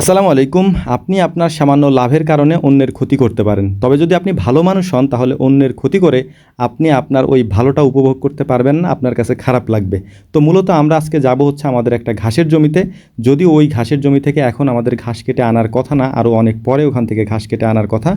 আসসালামু আলাইকুম। আপনি আপনার সামান্য লাভের কারণে অন্যের ক্ষতি করতে পারেন। তবে যদি আপনি ভালো মানুষ হন, তাহলে অন্যের ক্ষতি করে আপনি আপনার ওই ভালোটা উপভোগ করতে পারবেন না, আপনার কাছে খারাপ লাগবে। তো মূলত আমরা আজকে যাব হচ্ছে আমাদের একটা ঘাসের জমিতে। যদি ওই ঘাসের জমি থেকে এখন আমাদের ঘাস কেটে আনার কথা না, আরও অনেক পরে ওখান থেকে ঘাস কেটে আনার কথা।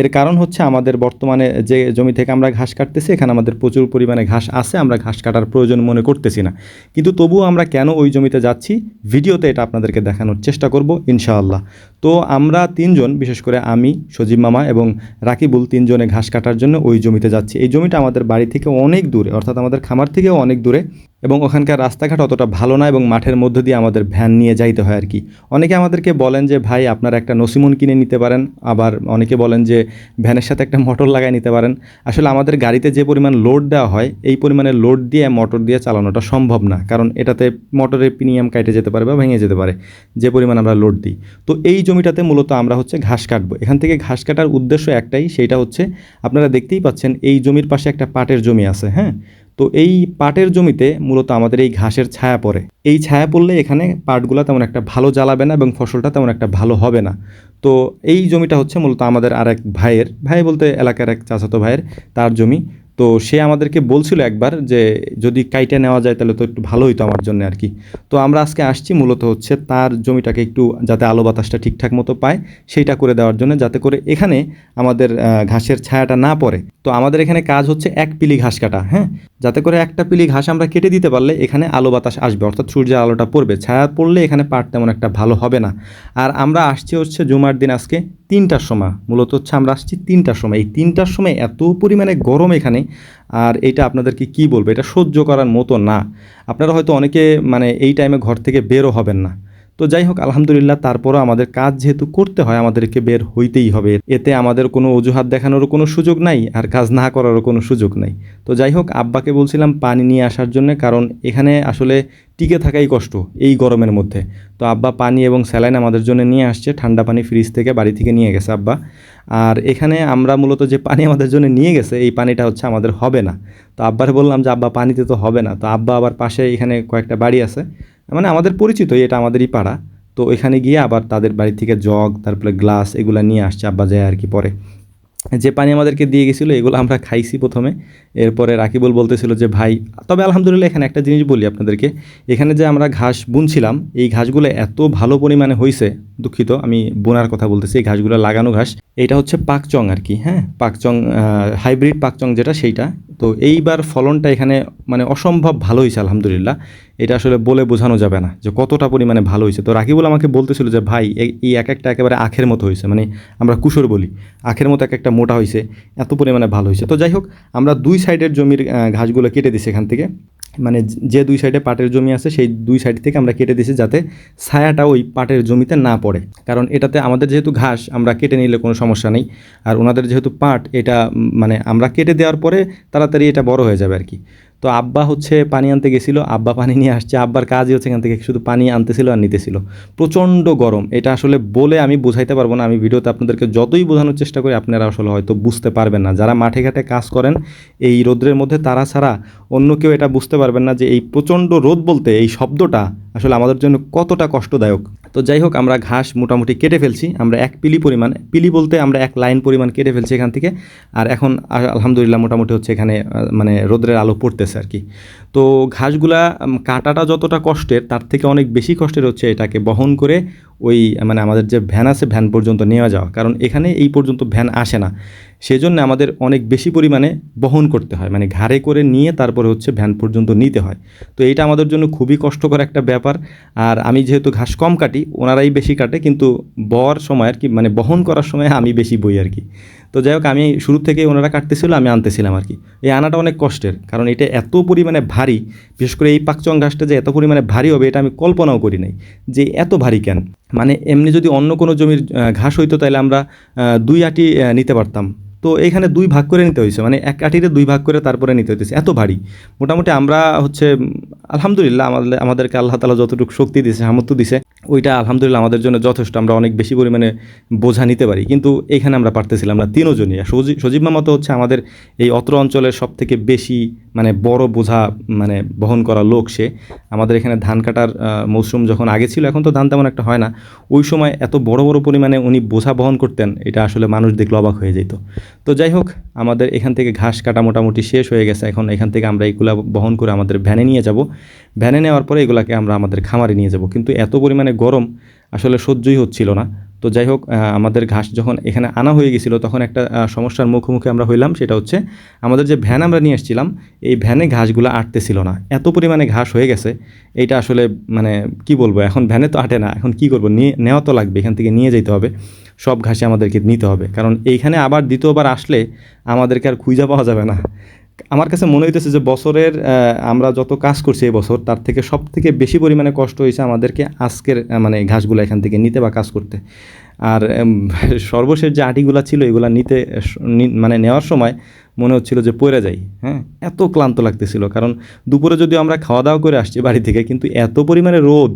এর কারণ হচ্ছে আমাদের বর্তমানে যে জমি থেকে আমরা ঘাস কাটতেছি, এখানে আমাদের প্রচুর পরিমাণে ঘাস আছে, আমরা ঘাস কাটার প্রয়োজন মনে করতেছি না। কিন্তু তবুও আমরা কেন ওই জমিতে যাচ্ছি, ভিডিওতে এটা আপনাদেরকে দেখানোর চেষ্টা করব। ইনশাআল্লাহ। তো আমরা তিনজন, বিশেষ করে আমি, সজীব মামা এবং রাকিবুল তিনজনে ঘাস কাটার জন্য ওই জমিতে যাচ্ছি। এই জমিটা আমাদের বাড়ি থেকে অনেক দূরে, অর্থাৎ আমাদের খামার থেকেও অনেক দূরে। এবং ওখানকার রাস্তাঘাট অতটা ভালো না এবং মাঠের মধ্য দিয়ে আমাদের ভ্যান নিয়ে যাইতে হয় আর কি। অনেকে আমাদেরকে বলেন যে, ভাই, আপনারা একটা নসিমন কিনে নিতে পারেন। আবার অনেকে বলেন যে, ভ্যানের সাথে একটা মোটর লাগাই নিতে পারেন। আসলে আমাদের গাড়িতে যে পরিমাণ লোড দেওয়া হয়, এই পরিমাণে লোড দিয়ে মোটর দিয়ে চালানোটা সম্ভব না। কারণ এটাতে মোটরের প্রিমিয়াম কাটে যেতে পারে বা ভেঙে যেতে পারে, যে পরিমাণ আমরা লোড দিই। তো এই জমিটাতে মূলত আমরা হচ্ছে ঘাস কাটবো। এখান থেকে ঘাস কাটার উদ্দেশ্য একটাই সেইটা হচ্ছে আপনারা দেখতেই পাচ্ছেন, এই জমির পাশে একটা পাটের জমি আছে হ্যাঁ? তো এই পাটের জমিতে মূলত আমাদের এই ঘাসের ছায়া পড়ে। এই ছায়া পড়লে এখানে পাটগুলো তেমন একটা ভালো জ্বালাবে না এবং ফসলটা তেমন একটা ভালো হবে না। তো এই জমিটা হচ্ছে মূলত আমাদের আর এক ভাইয়ের। ভাই বলতে এলাকার এক চাচাতো ভাইয়ের। তার জমি। তো সে আমাদেরকে বলছিল একবার যে যদি কাইটে নেওয়া যায় তাহলে তো একটু ভালো হইতো আমার জন্য আর কি তো আমরা আজকে আসছি মূলত হচ্ছে তার জমিটাকে একটু যাতে আলো বাতাসটা ঠিকঠাক মতো পায় সেইটা করে দেওয়ার জন্য যাতে করে এখানে আমাদের ঘাসের ছায়াটা না পড়ে। তো আমাদের এখানে কাজ হচ্ছে এক পিলি ঘাস কাটা হ্যাঁ? যাতে করে একটা পিলি ঘাস আমরা কেটে দিতে পারলে এখানে আলো বাতাস আসবে, অর্থাৎ সূর্যের আলোটা পড়বে। ছায়া পড়লে এখানে পাট তেমন একটা ভালো হবে না। আর আমরা আসছি হচ্ছে জুমার দিন আজকে তিনটার সময়। মূলত হচ্ছে আমরা আসছি তিনটার সময়। এই তিনটার সময় এত পরিমাণে গরম এখানে আর এটা আপনাদেরকে কি বলব? এটা সহ্য করার মতো না। আপনারা হয়তো অনেকে মানে এই টাইমে ঘর থেকে বেরো হবেন না। তো যাই হোক আলহামদুলিল্লাহ, তারপরও আমাদের কাজ যেহেতু করতে হয়, আমাদেরকে বের হইতেই হবে। এতে আমাদের কোনো অজুহাত দেখানোরও কোনো সুযোগ নাই, আর কাজ না করারও কোনো সুযোগ নাই। তো যাই হোক আব্বাকে বলছিলাম পানি নিয়ে আসার জন্য, কারণ এখানে আসলে টিকে থাকাই কষ্ট, এই গরমের মধ্যে। তো আব্বা পানি এবং স্যালাইন আমাদের জন্য নিয়ে আসছে, ঠান্ডা পানি ফ্রিজ থেকে বাড়ি থেকে নিয়ে গেছে আব্বা। আর এখানে আমরা মূলত যে পানি আমাদের জন্য নিয়ে গেছে, এই পানিটা হচ্ছে আমাদের হবে না। তো আব্বার বললাম যে, আব্বা, পানিতে তো হবে না। তো আব্বা আবার পাশে এখানে কয়েকটা বাড়ি আছে। মানে আমাদের পরিচিত, এটা আমাদেরই পাড়া। তো এখানে গিয়ে আবার তাদের বাড়ি থেকে জগ, তারপরে গ্লাস এগুলো নিয়ে আসছে আব্বা যায় আর কি পরে। যে পানি আমাদেরকে দিয়ে গেছিল, এগুলো আমরা খাইছি প্রথমে। এরপরে রাকিবুল বলতেছিল যে, ভাই, তবে আলহামদুলিল্লাহ এখানে একটা জিনিস বলি আপনাদেরকে। এখানে যে আমরা ঘাস বুনছিলাম, এই ঘাসগুলো এত ভালো পরিমাণে হয়েছে দুঃখিত, আমি বোনার কথা বলতেছি, এই ঘাসগুলো লাগানো ঘাস। এটা হচ্ছে পাকচং আর কি হ্যাঁ? পাকচং হাইব্রিড পাকচং যেটা, সেইটা। তো এইবার ফলনটা এখানে মানে অসম্ভব ভালো হয়েছে আলহামদুলিল্লাহ। এটা আসলে বলে বোঝানো যাবে না যে কতটা পরিমাণে ভালো হয়েছে। তো রাকিবুল আমাকে বলতেছিল যে, ভাই, এই- এক একটা একেবারে আখের মতো হয়েছে। মানে আমরা কুসর বলি, আখের মতো এক একটা মোটা হয়েছে, এত পরিমাণে ভালো হয়েছে। তো যাই হোক, আমরা দুই সাইডের জমির ঘাসগুলো কেটে দিছি এখান থেকে। মানে যে দুই সাইডে পাটের জমি আছে, সেই দুই সাইড থেকে আমরা কেটে দিছি যাতে ছায়াটা ওই পাটের জমিতে না পড়ে। কারণ এটাতে আমাদের যেহেতু ঘাস, আমরা কেটে নিলে কোনো সমস্যা নেই। আর ওনাদের যেহেতু পাট, এটা মানে আমরা কেটে দেওয়ার পরে তাড়াতাড়ি এটা বড় হয়ে যাবে আর কি। তো আব্বা হচ্ছে পানি আনতে গেছিল, আব্বা পানি নিয়ে আসছে, আব্বার কাজই হচ্ছে এখান থেকে শুধু পানি আনতেছিল আর নিতেছিল। প্রচণ্ড গরম, এটা আসলে বলে আমি বোঝাইতে পারব না, আমি ভিডিওতে আপনাদেরকে যতই বোঝানোর চেষ্টা করি আপনারা আসলে হয়তো বুঝতে পারবেন না। যারা মাঠে ঘাটে কাজ করেন, এই রোদ্রের মধ্যে তারা ছাড়া অন্য কেউ এটা বুঝতে পারবেন না যে এই প্রচণ্ড রোদ বলতে এই শব্দটা আসলে আমাদের জন্য কতটা কষ্টদায়ক। তো যাই হোক, আমরা ঘাস মোটামুটি কেটে ফেলছি। আমরা এক পিলি পরিমাণ, পিলি বলতে আমরা এক লাইন পরিমাণ কেটে ফেলছি এখান থেকে। আর এখন আলহামদুলিল্লাহ মোটামুটি হচ্ছে এখানে মানে রোদ্রের আলো পড়তেছে আর কি। তো ঘাসগুলা কাটাটা যতটা কষ্টের, তার থেকে অনেক বেশি কষ্টের হচ্ছে এটাকে বহন করে ওই মানে আমাদের যে ভ্যান আছে, ভ্যান পর্যন্ত নেওয়া যাওয়া। কারণ এখানে এই পর্যন্ত ভ্যান আসে না। সেজন্য আমাদের অনেক বেশি পরিমাণে বহন করতে হয়। মানে ঘাড়ে করে নিয়ে তারপরে হচ্ছে ভ্যান পর্যন্ত নিতে হয়। তো এটা আমাদের জন্য খুবই কষ্টকর একটা ব্যাপার। আর আমি যেহেতু ঘাস কম কাটি, ওনারাই বেশি কাটে, কিন্তু বর সময় আর কি মানে বহন করার সময় আমি বেশি বই আর কি। তো যাই হোক, আমি শুরু থেকে ওনারা কাটতেছিল, আমি আনতেছিলাম আর কি। এই আনাটা অনেক কষ্টের, কারণ এটা এত পরিমাণে ভারী, বিশেষ করে এই পাকচং ঘাসটা যে এত পরিমাণে ভারী হবে, এটা আমি কল্পনাও করি নাই যে এত ভারী কেন। মানে এমনি যদি অন্য কোনো জমির ঘাস হইতো, তাহলে আমরা দুই আটি নিতে পারতাম। তো এখানে দুই ভাগ করে নিতে হয়েছে। মানে এক কাঠিতে দুই ভাগ করে তারপরে নিতে হইতেছে। এত ভারী। মোটামুটি আমরা হচ্ছে, আলহামদুলিল্লাহ আমাদের, আমাদেরকে আল্লাহ তালা যতটুকু শক্তি দিছে সামর্থ্য দিছে ওইটা আলহামদুলিল্লাহ আমাদের জন্য যথেষ্ট। আমরা অনেক বেশি পরিমাণে বোঝা নিতে পারি। কিন্তু এইখানে আমরা পারতেছিলাম না, তিনজনই। সজীব সজীব মামা হচ্ছে আমাদের এই অত্র অঞ্চলের সব থেকে বেশি মানে বড় বোঝা মানে বহন করা লোক সে। আমাদের এখানে ধান কাটার মৌসুম যখন আগে ছিল, এখন তো ধান তেমন একটা হয় না। ওই সময় এত বড় বড় পরিমাণে উনি বোঝা বহন করতেন, এটা আসলে মানুষ দেখলে অবাক হয়ে যেত। তো যাই হোক, আমাদের এখান থেকে ঘাস কাটা মোটামুটি শেষ হয়ে গেছে। এখন এখান থেকে আমরা এইগুলা বহন করে আমাদের ভ্যানে নিয়ে যাব। ভ্যানে নেওয়ার পরে এগুলাকে আমরা আমাদের খামারে নিয়ে যাব। কিন্তু এত পরিমাণে গরম আসলে সহ্যই হচ্ছিল না। তো যাই হোক আমাদের ঘাস যখন এখানে আনা হয়ে গেছিল, তখন একটা সমস্যার মুখোমুখি আমরা হইলাম, সেটা হচ্ছে আমাদের যে ভ্যান আমরা নিয়ে এসেছিলাম এই ভ্যানে ঘাসগুলো আটতেছিল না। এত পরিমাণে ঘাস হয়ে গেছে, এইটা আসলে মানে কি বলব, এখন ভ্যানে তো আটে না, এখন কি করব? নিয়ে, নেওয়া তো লাগবে, এখান থেকে নিয়ে যেতে হবে। সব ঘাসে আমাদেরকে নিতে হবে। কারণ এইখানে আবার দ্বিতীয়বার আসলে আমাদেরকে আর খুঁজে পাওয়া যাবে না। আমার কাছে মনে হইতেছে যে বছরের আমরা যত কাজ করছি এই বছর, তার থেকে সব থেকে বেশি পরিমাণে কষ্ট হয়েছে আমাদেরকে আজকের মানে ঘাসগুলো এখান থেকে নিতে বা কাজ করতে। আর সর্বশেষ যে আটিগুলা ছিল, এগুলা নিতে মানে নেওয়ার সময় মনে হচ্ছিল যে পড়ে যাই। হ্যাঁ এত ক্লান্ত লাগতেছিল। কারণ দুপুরে যদিও আমরা খাওয়া দাওয়া করে আসছি বাড়ি থেকে, কিন্তু এত পরিমাণে রোদ,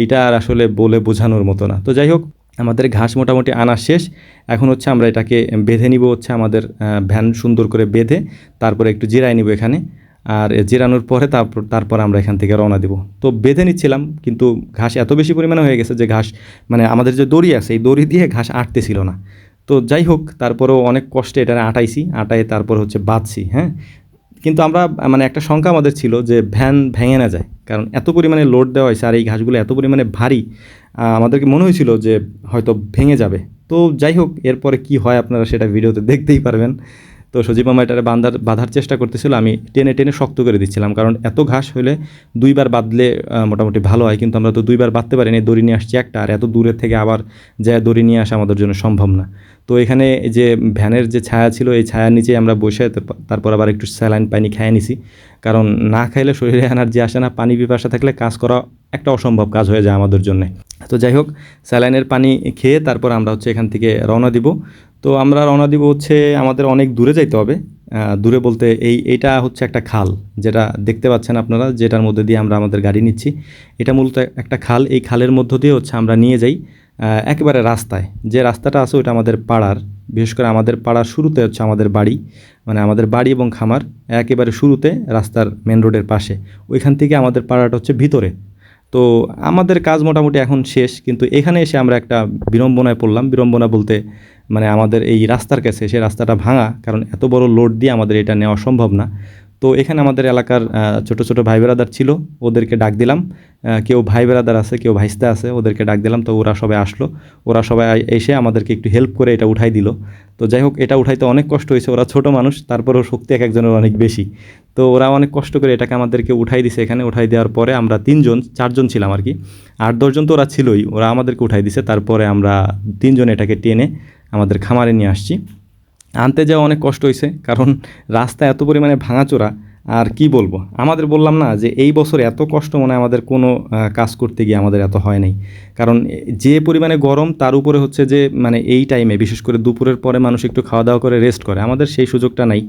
এইটা আর আসলে বলে বোঝানোর মতো না। তো যাই হোক আমাদের ঘাস মোটামুটি আনা শেষ। এখন হচ্ছে আমরা এটাকে বেঁধে নিব হচ্ছে আমাদের ভ্যান সুন্দর করে বেঁধে তারপরে একটু জিরাই নিব এখানে। আর জিরানোর পরে তারপর তারপর আমরা এখান থেকে রওনা দিব। তো বেঁধে নিচ্ছিলাম, কিন্তু ঘাস এত বেশি পরিমাণে হয়ে গেছে যে ঘাস মানে আমাদের যে দড়ি আছে, এই দড়ি দিয়ে ঘাস আটতেছিল না। তো যাই হোক, তারপরেও অনেক কষ্টে এটা আটাইছি আটাই তারপর হচ্ছে বাঁধছি হ্যাঁ। কিন্তু আমরা মানে একটা শঙ্কা আমাদের ছিল যে ভ্যান ভেঙে না যায়, কারণ এত পরিমাণে লোড দেওয়া হয়েছে আর এই ঘাসগুলো এত পরিমাণে ভারী আমাদেরকে মনে হয়েছিল যে হয়তো ভেঙে যাবে। তো যাই হোক, এরপরে কি হয় আপনারা সেটা ভিডিওতে দেখতেই পারবেন। তো সজীব মামা এটারে বাঁধার বাঁধার চেষ্টা করতেছিল, আমি টেনে টেনে শক্ত করে দিচ্ছিলাম। কারণ এত ঘাস হলে দুইবার বাঁধলে মোটামুটি ভালো হয়। কিন্তু আমরা তো দুইবার বাঁধতে পারিনি, দড়ি নিয়ে আসছি একটা, আর এত দূরের থেকে আবার যা দড়ি নিয়ে আসা আমাদের জন্য সম্ভব না। তো এখানে যে ভ্যানের যে ছায়া ছিল, এই ছায়ার নিচে আমরা বসে তারপর- তারপর আবার একটু স্যালাইন পানি খেয়ে নিছি। কারণ না খাইলে শরীরে এনার্জি আসে না, পানি পিপাসা থাকলে কাজ করা একটা অসম্ভব কাজ হয়ে যায় আমাদের জন্য। তো যাই হোক, স্যালাইনের পানি খেয়ে তারপর আমরা হচ্ছে এখান থেকে রওনা দিব। তো আমরা রওনা দিব হচ্ছে আমাদের অনেক দূরে যাইতে হবে। দূরে বলতে এই, এইটা হচ্ছে একটা খাল, যেটা দেখতে পাচ্ছেন আপনারা, যেটার মধ্যে দিয়ে আমরা আমাদের গাড়ি নিচ্ছি। এটা মূলত একটা খাল, এই খালের মধ্য দিয়ে হচ্ছে আমরা নিয়ে যাই একেবারে রাস্তায়। যে রাস্তাটা আছে ওটা আমাদের পাড়ার, বিশেষ করে আমাদের পাড়ার শুরুতে হচ্ছে আমাদের বাড়ি মানে আমাদের বাড়ি এবং খামার, একেবারে শুরুতে রাস্তার মেন রোডের পাশে। ওইখান থেকে আমাদের পাড়াটা হচ্ছে ভিতরে। তো আমাদের কাজ মোটামুটি এখন শেষ, কিন্তু এখানে এসে আমরা একটা বিড়ম্বনায় পড়লাম। বিড়ম্বনা বলতে মানে আমাদের এই রাস্তার কাছে, সে রাস্তাটা ভাঙা, কারণ এত বড় লোড দিয়ে আমাদের এটা নেওয়া সম্ভব না। তো এখানে আমাদের এলাকার ছোট ছোট ভাই বেরাদার ছিল, ওদেরকে ডাক দিলাম। কেউ ভাই বেরাদার আছে, কেউ ভাইস্তা আছে, ওদেরকে ডাক দিলাম, তো ওরা সবাই আসলো। ওরা সবাই এসে আমাদেরকে একটু হেল্প করে এটা উঠাই দিল। তো যাই হোক, এটা উঠাইতে অনেক কষ্ট হয়েছে, ওরা ছোট মানুষ, তারপরেও শক্তি এক একজনের অনেক বেশি। তো ওরা অনেক কষ্ট করে এটাকে আমাদেরকে উঠাই দিছে এখানে, উঠাই দেওয়ার পরে আমরা তিনজন, চারজন ছিলাম আর কি। আট দশজন তো ওরা ছিলই, ওরা আমাদেরকে উঠাই দিছে, তারপরে আমরা তিনজন এটাকে টেনে আমাদের খামারে নিয়ে আসছি। আনতে যাওয়া অনেক কষ্ট হয়েছে কারণ রাস্তা এত পরিমাণে ভাঙাচোরা, আর কি বলব? আমাদের বললাম না যে এই বছর এত কষ্ট মনে আমাদের কোনো কাজ করতে গিয়ে আমাদের এত হয় নাই। কারণ যে পরিমাণে গরম, তার উপরে হচ্ছে যে মানে এই টাইমে বিশেষ করে দুপুরের পরে মানুষ একটু খাওয়া দাওয়া করে রেস্ট করে। আমাদের সেই সুযোগটা নাই।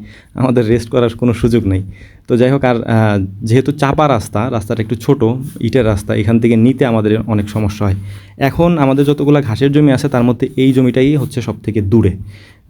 আমাদের রেস্ট করার কোনো সুযোগ নেই। তো যাই হোক, আর যেহেতু চাপা রাস্তা, রাস্তাটা একটু ছোট, ইটের রাস্তা, এখান থেকে নিতে আমাদের অনেক সমস্যা হয়। এখন আমাদের যতগুলো ঘাসের জমি আছে, তার মধ্যে এই জমিটাই হচ্ছে সব থেকে দূরে।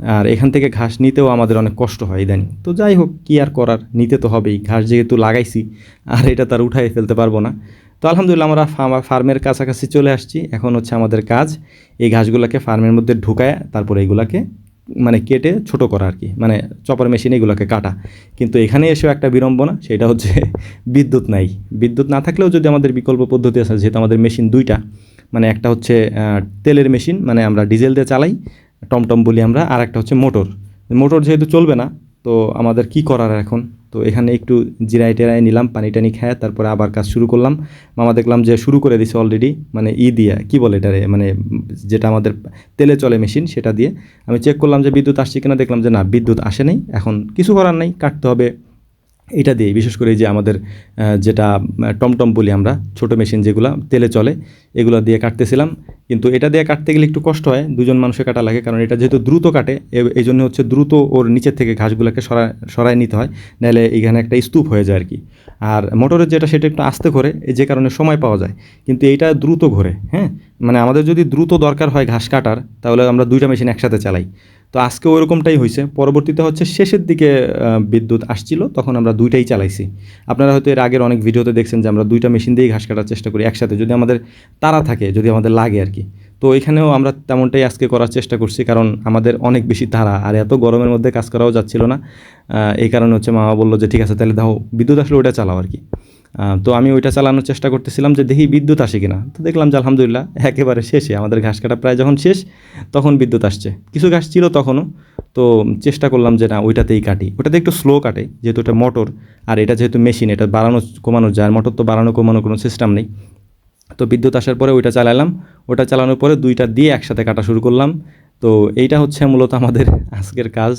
আর এখান থেকে ঘাস নিতেও আমাদের অনেক কষ্ট হয় ইদানিং। তো যাই হোক, কী আর করার, নিতে তো হবেই। ঘাস যেহেতু লাগাইছি, আর এটা তার উঠাই ফেলতে পারব না। তো আলহামদুলিল্লাহ, আমরা ফার্ম- ফার্মের কাছাকাছি চলে আসছি। এখন হচ্ছে আমাদের কাজ, এই ঘাসগুলোকে ফার্মের মধ্যে ঢুকায়, তারপরে এইগুলাকে মানে কেটে ছোট করা আর কি। মানে চপার মেশিন এগুলোকে কাটা। কিন্তু এখানে এসেও একটা বিড়ম্বনা, সেটা হচ্ছে বিদ্যুৎ নাই। বিদ্যুৎ না থাকলেও যদি আমাদের বিকল্প পদ্ধতি আছে, যেহেতু আমাদের মেশিন দুইটা মানে একটা হচ্ছে তেলের মেশিন মানে আমরা ডিজেল দিয়ে চালাই, টমটম বলি আমরা, আর একটা হচ্ছে মোটর মোটর যেহেতু চলবে না, তো আমাদের কি করার এখন? তো এখানে একটু জিরাই টেরাই নিলাম, পানি টানি খায় তারপরে আবার কাজ শুরু করলাম। মামা দেখলাম যে শুরু করে দিছে অলরেডি মানে ই দিয়া, কি বলে এটারে মানে যেটা আমাদের তেলে চলে মেশিন সেটা দিয়ে। আমি চেক করলাম যে বিদ্যুৎ আসছে কিনা, দেখলাম যে না, বিদ্যুৎ আসে নাই, এখন কিছু করার নাই, কাটতে হবে। এটা দিয়ে, বিশেষ করে যে আমাদের যেটা টমটম বলি আমরা, ছোট মেশিন যেগুলো, তেলে চলে, এগুলো দিয়ে কাটতেছিলাম। কিন্তু এটা দিয়ে কাটতে গেলে একটু কষ্ট হয়, দুজন মানুষের কাটা লাগে, কারণ এটা যেহেতু দ্রুত কাটে এই জন্য হচ্ছে দ্রুত ওর নিচের থেকে ঘাসগুলোকে সরায় সরায় নিতে হয়, নাহলে এখানে একটা স্তূপ হয়ে যায় আর কি আর মোটরের যেটা, সেটা একটু আস্তে ঘোরে যে কারণে সময় পাওয়া যায়, কিন্তু এইটা দ্রুত ঘোরে হ্যাঁ? মানে আমাদের যদি দ্রুত দরকার হয় ঘাস কাটার, তাহলে আমরা দুইটা মেশিন একসাথে চালাই। তো আজকে ওরকমটাই হয়েছে পরবর্তীতে হচ্ছে শেষের দিকে বিদ্যুৎ আসছিল, তখন আমরা দুইটাই চালাইছি। আপনারা হয়তো এর আগের অনেক ভিডিওতে দেখছেন যে আমরা দুইটা মেশিন দিয়েই ঘাস কাটার চেষ্টা করি একসাথে, যদি আমাদের তারা থাকে, যদি আমাদের লাগে আর কি। তো এখানেও আমরা তেমনটাই আজকে করার চেষ্টা করছি, কারণ আমাদের অনেক বেশি তারা, আর এত গরমের মধ্যে কাজ করাও যাচ্ছিল না। এই কারণে হচ্ছে মামা বলল যে, ঠিক আছে, তাহলে দাও, বিদ্যুৎ আসলে ওটা চালাও আর কি। তো আমি ওইটা চালানোর চেষ্টা করতেছিলাম যে দেখি বিদ্যুৎ আসে কিনা। তো দেখলাম যে আলহামদুলিল্লাহ একেবারে শেষে, আমাদের ঘাস কাটা প্রায় যখন শেষ, তখন বিদ্যুৎ আসছে। কিছু ঘাস ছিল তখনও, তো চেষ্টা করলাম যে না, ওইটাতেই কাটি। ওটাতে একটু স্লো কাটে, যেহেতু এটা মোটর আর এটা যেহেতু মেশিন এটা বাড়ানো কমানো যায় মোটর তো বাড়ানো কমানো কোনো সিস্টেম নেই। তো বিদ্যুৎ আসার পরে ওইটা চালালাম। ওটা চালানোর পরে দুইটা দিয়ে একসাথে কাটা শুরু করলাম। তো এইটা হচ্ছে মূলত আমাদের আজকের কাজ।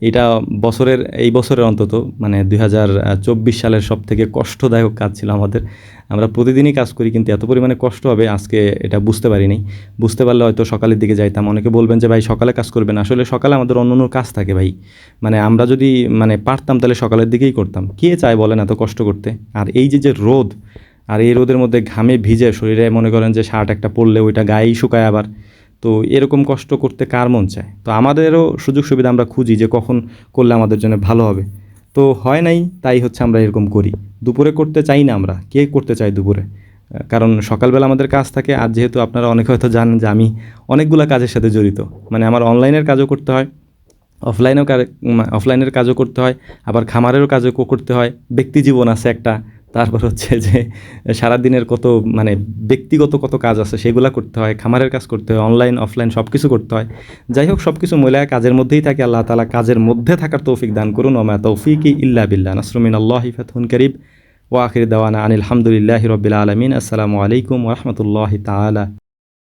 এটা বছরের, এই বছরের অন্তত মানে দুই হাজার চব্বিশ সালের সব থেকে কষ্টদায়ক কাজ ছিল আমাদের। আমরা প্রতিদিনই কাজ করি, কিন্তু এত পরিমাণে কষ্ট হবে, আজকে এটা বুঝতে পারিনি। বুঝতে পারলে হয়তো সকালের দিকে যাইতাম। অনেকে বলবেন যে, ভাই, সকালে কাজ করবেন আসলে সকালে আমাদের অন্য অন্য কাজ থাকে, ভাই। মানে আমরা যদি মানে পারতাম, তাহলে সকালের দিকেই করতাম। কে চায় বলেন এত কষ্ট করতে? আর এই যে যে রোদ, আর এই রোদের মধ্যে ঘামে ভিজে শরীরে মনে করেন যে, শার্ট একটা পরলে ওইটা গায়েই শুকায় আবার। তো এরকম কষ্ট করতে কার মন চায়? তো আমাদেরও সুযোগ সুবিধা আমরা খুঁজি যে কখন করলে আমাদের জন্য ভালো হবে। তো হয় নাই, তাই হচ্ছে আমরা এরকম করি। দুপুরে করতে চাই না আমরা, কে করতে চাই দুপুরে? কারণ সকালবেলা আমাদের কাজ থাকে, আর যেহেতু আপনারা অনেকে হয়তো জানেন যে আমি অনেকগুলো কাজের সাথে জড়িত। মানে আমার অনলাইনের কাজও করতে হয়, অফলাইনেও অফলাইনের কাজও করতে হয়, আবার খামারেরও কাজও করতে হয়। ব্যক্তি জীবন আছে একটা তারপর হচ্ছে যে, সারাদিনের কত মানে ব্যক্তিগত কত কাজ আছে সেগুলো করতে হয়, খামারের কাজ করতে হয় অনলাইন অফলাইন সব কিছু করতে হয়। যাই হোক সব কিছু মহিলা কাজের মধ্যেই থাকে আল্লাহ তালা কাজের মধ্যে থাকার তৌফিক দান করুন। ওমা তৌফিক ইল্লা বিল্লা নাসরুমিন আল্লাহ ফাতহুন করিব। ওয়াখির দেওয়ানা আনিল হামদুলিল্লাহ রবিল আলমিন। আসসালামু আলাইকুম রহমতুল্লাহ তালা